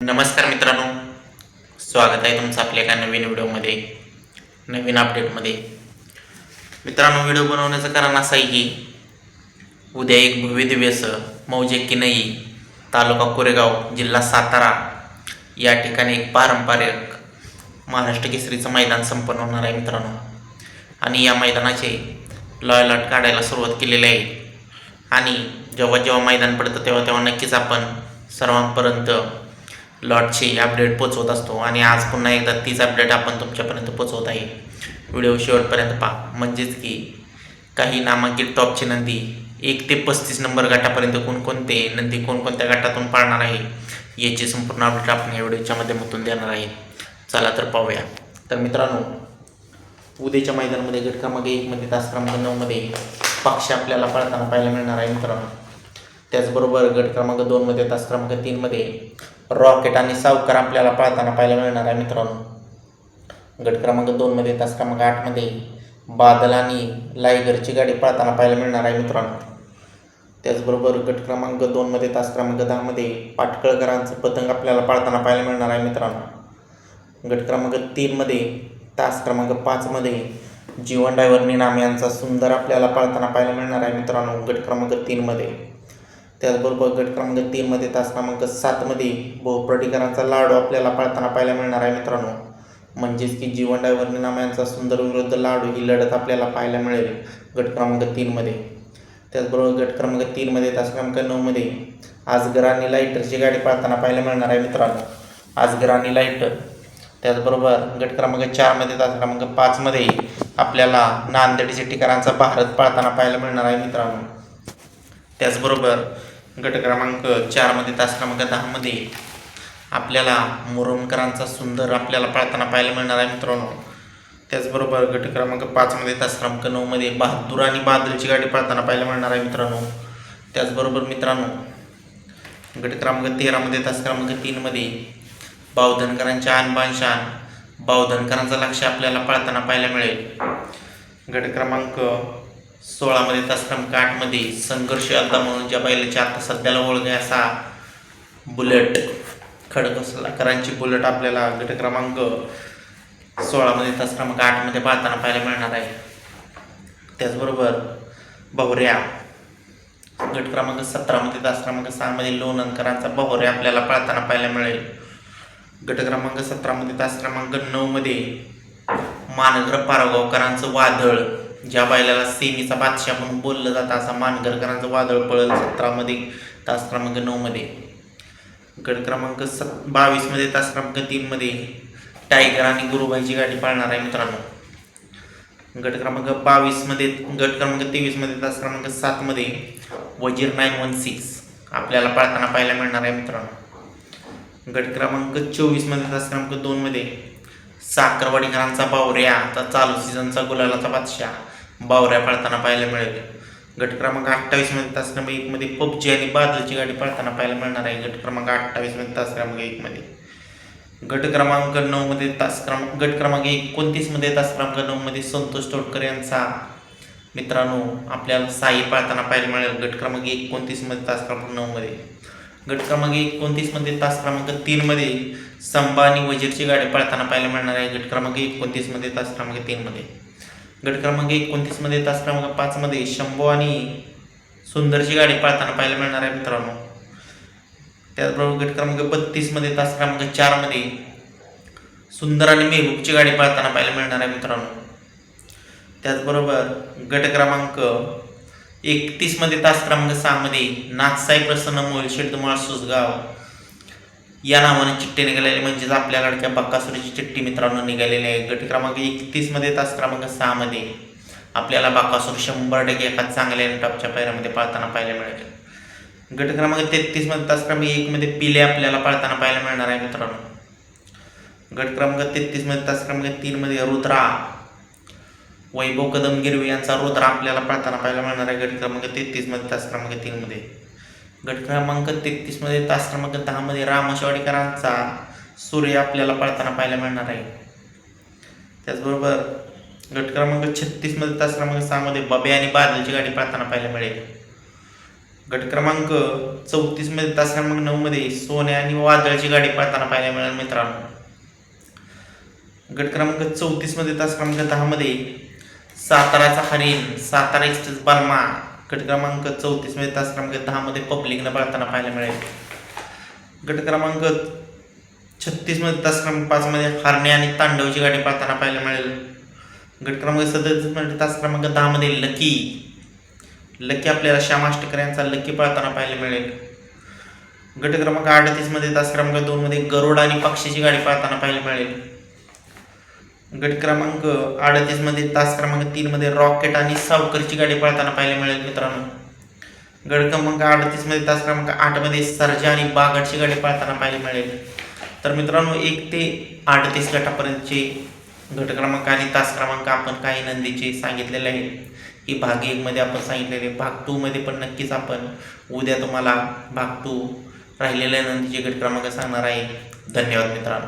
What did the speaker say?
नमस्कार मित्रांनो. स्वागत आहे तुमचं आपल्या एका नवीन व्हिडिओमध्ये नवीन अपडेटमध्ये मित्रांनो व्हिडिओ बनवण्याचं कारण असं आहे की उद्या एक भव्य दिव्य असं मौजे किनई तालुका कोरेगाव जिल्हा सातारा या ठिकाणी एक पारंपरिक महाराष्ट्र केसरीचं मैदान संपन्न होणार आहे मित्रांनो. आणि या मैदानाचे लॉयलॉट काढायला सुरुवात केलेली आहे. आणि जेव्हा जेव्हा मैदान पडतं तेव्हा तेव्हा नक्कीच आपण सर्वांपर्यंत लॉटची अपडेट पोचवत असतो. आणि आज पुन्हा एकदा तीच अपडेट आपण तुमच्यापर्यंत पोचवत आहे व्हिडिओ शेवटपर्यंत पहा. म्हणजेच की काही नामांकित टॉपची नंदी एक ते पस्तीस नंबर गटापर्यंत कोणकोणते नंदी कोणकोणत्या गटातून पाळणार आहे याची संपूर्ण अपडेट आपण या व्हिडिओच्या माध्यमातून देणार आहे. चला तर पाहूया. तर मित्रांनो उद्याच्या मैदानामध्ये गट क्रमांक एकमध्ये तास क्रमांक नऊमध्ये पक्ष आपल्याला पळताना पाहायला मिळणार आहे मित्रांनो. त्याचबरोबर गट क्रमांक दोनमध्ये तास क्रमांक तीनमध्ये रॉकेट आणि सावकार आपल्याला पाळताना पाहायला मिळणार आहे मित्रांनो. गट क्रमांक दोनमध्ये तास क्रमांक आठमध्ये बादल आणि लायगरची गाडी पाळताना पाहायला मिळणार आहे मित्रांनो. त्याचबरोबर गट क्रमांक दोनमध्ये तास क्रमांक दहामध्ये पाटकळकरांचं पतंग आपल्याला पाळताना पाहायला मिळणार आहे मित्रांनो. गट क्रमांक तीनमध्ये तास क्रमांक पाचमध्ये जीवन डायव्हर निनाम यांचा सुंदर आपल्याला पाळताना पाहायला मिळणार आहे मित्रांनो. गट क्रमांक तीनमध्ये त्याचबरोबर गट क्रमांक तीनमध्ये तास क्रमांक सातमध्ये बहुप्रटीकरांचा लाडू आपल्याला पळताना पाहायला मिळणार आहे मित्रांनो. म्हणजेच की जीवन डायव्हर यांचा सुंदर विरुद्ध लाडू ही लढत आपल्याला पाहायला मिळेल गट क्रमांक तीनमध्ये त्याचबरोबर गट क्रमांक तीनमध्ये तास क्रमांक नऊमध्ये आजगर आणि लाईटरची गाडी पळताना पाहायला मिळणार आहे मित्रांनो. आजगर आणि लाईटर त्याचबरोबर गट क्रमांक चारमध्ये तास क्रमांक पाचमध्ये आपल्याला नांदेड सिटीकरांचा भारत पळताना पाहायला मिळणार आहे मित्रांनो. त्याचबरोबर गट क्रमांक चारमध्ये तास क्रमांक दहामध्ये आपल्याला मुरुमकरांचा सुंदर आपल्याला पाळताना पाहायला मिळणार आहे मित्रांनो. त्याचबरोबर गट क्रमांक पाचमध्ये तास क्रमांक नऊमध्ये बहादूर आणि बादलची गाडी पाळताना पाहायला मिळणार आहे मित्रांनो. त्याचबरोबर मित्रांनो गट क्रमांक तेरामध्ये तास क्रमांक तीनमध्ये बावधनकरांच्या आणबान शान बावधनकरांचा लक्ष आपल्याला पाळताना पाहायला मिळेल. गट क्रमांक सोळामध्ये तास क्रमांक आठमध्ये संघर्ष आता म्हणून ज्या बैलाची आता सध्याला ओळख आहे असा बुलेट खडकसलाकरांची बुलेट आपल्याला गट क्रमांक सोळामध्ये तास क्रमांक आठमध्ये पाहताना पाहायला मिळणार आहे. त्याचबरोबर बहुऱ्या गट क्रमांक सतरामध्ये तास क्रमांक सहामध्ये लोणंदकरांचा बहुऱ्या आपल्याला पाळताना पाहायला मिळेल. गट क्रमांक सतरामध्ये तास क्रमांक नऊमध्ये मानगर पारगावकरांचं वादळ ज्या बैलाला सेमीचा बादशाह म्हणून बोललं जातं असा मानगरकरांचं वादळ पळल सतरामध्ये तास क्रमांक नऊमध्ये. गट क्रमांक सत बावीसमध्ये तास क्रमांक तीनमध्ये टायगर आणि गुरुबाईची गाडी पाळणार आहे मित्रांनो. गट क्रमांक बावीसमध्ये गट क्रमांक तेवीसमध्ये तास क्रमांक सातमध्ये वजीर नाईन वन सिक्स आपल्याला पाळताना पाहायला मिळणार आहे मित्रांनो. गट क्रमांक चोवीसमध्ये तास क्रमांक दोनमध्ये साखरवाडीकरांचा बावऱ्या आता चालू सीझनचा गुलालाचा बादशाह. बावऱ्या पळताना पाहायला मिळेल. गट क्रमांक अठ्ठावीसमध्ये तास क्रमांक एकमध्ये पबजी आणि बादलची गाडी पळताना पाहायला मिळणार आहे. गट क्रमांक अठ्ठावीसमध्ये तास क्रमांक एकमध्ये गट क्रमांक नऊमध्ये तास क्रमांक गट क्रमांक एकोणतीसमध्ये तास क्रमांक नऊमध्ये संतोष तोडकर यांचा. मित्रांनो आपल्याला साई पाळताना पाहायला मिळेल. गट क्रमांक एकोणतीसमध्ये तास क्रमांक नऊमध्ये गट क्रमांक एकोणतीसमध्ये तास क्रमांक तीनमध्ये संबा आणि वजीरची गाडी पळताना पाहायला मिळणार आहे. गट क्रमांक एकोणतीसमध्ये तास क्रमांक तीनमध्ये गट क्रमांक एकोणतीसमध्ये तास क्रमांक पाचमध्ये शंभू आणि सुंदरची गाडी पाळताना पाहायला मिळणार आहे मित्रांनो. त्याचबरोबर गट क्रमांक बत्तीसमध्ये तास क्रमांक चारमध्ये सुंदर आणि मेहबूबची गाडी पाळताना पाहायला मिळणार आहे मित्रांनो. त्याचबरोबर गट क्रमांक एकतीसमध्ये तास क्रमांक सहामध्ये नाथसाई प्रसन्न मोल शेटदमाळ सुसगाव या नावाने चिठ्ठी निघालेली म्हणजेच आपल्याकडच्या बक्कासुरीची चिठ्ठी मित्रांनो निघालेली आहे. गट क्रमांक एकतीसमध्ये तास क्रमांक सहामध्ये आपल्याला बाकासूर शंभर टक्के एका चांगल्या आणि टॉपच्या पायऱ्यामध्ये पाळताना पाहायला मिळेल. गट क्रमांक तेहतीसमध्ये तास क्रमांक एकमध्ये पिले आपल्याला पाळताना पाहायला मिळणार आहे मित्रांनो. गट क्रमांक तेहतीसमध्ये तास क्रमांक तीनमध्ये रुद्रा. वैभव कदम गिरवी यांचा रुद्रा आपल्याला पाळताना पाहायला मिळणार आहे. गट क्रमांक तेहतीसमध्ये तास क्रमांक तीनमध्ये गट क्रमांक तेहतीसमध्ये तास क्रमांक दहामध्ये रामशेवाडीकरांचा सूर्य आपल्याला पळताना पाहायला मिळणार आहे. त्याचबरोबर गट क्रमांक छत्तीसमध्ये तास क्रमांक सहामध्ये बबे आणि बादलची गाडी पळताना पाहायला मिळेल. गट क्रमांक चौतीसमध्ये तास क्रमांक नऊमध्ये सोने आणि वादळची गाडी पळताना पाहायला मिळेल मित्रांनो. गट क्रमांक चौतीसमध्ये तास क्रमांक दहामध्ये साताराचा हरिण सातारा एक्सप्रेस बर्मा गट क्रमांक चौतीस म्हणजे तास क्रमांक दहामध्ये पब्लिकनं पळताना पाहायला मिळेल. गट क्रमांक छत्तीसमध्ये तास क्रमांक पाच मध्ये हरणे आणि तांडवची गाडी पळताना पाहायला मिळेल. गट क्रमांक सदतीसमध्ये तास क्रमांक दहा मध्ये लकी. लकी आपल्याला श्याम आष्टकर यांचा लकी पळताना पाहायला मिळेल. गट क्रमांक अडतीसमध्ये तास क्रमांक दोन मध्ये गरुड आणि पक्षीची गाडी पळताना पाहायला मिळेल. गट क्रमांक अडतीसमध्ये तास क्रमांक तीन मध्ये रॉकेट आणि सावकरची गाडी पळताना पाहायला मिळेल मित्रांनो. गट क्रमांक अडतीसमध्ये तास क्रमांक आठमध्ये सर्जा आणि बागडची गाडी पळताना पाहायला मिळेल. तर मित्रांनो एक ते अडतीस गटापर्यंतचे गट क्रमांक आणि तास क्रमांक आपण काही नंदीचे सांगितलेले आहेत. की भाग एक मध्ये आपण सांगितलेले भाग टू मध्ये पण नक्कीच आपण उद्या तुम्हाला भाग टू राहिलेल्या नंदीचे गट क्रमांक सांगणार आहे. धन्यवाद मित्रांनो.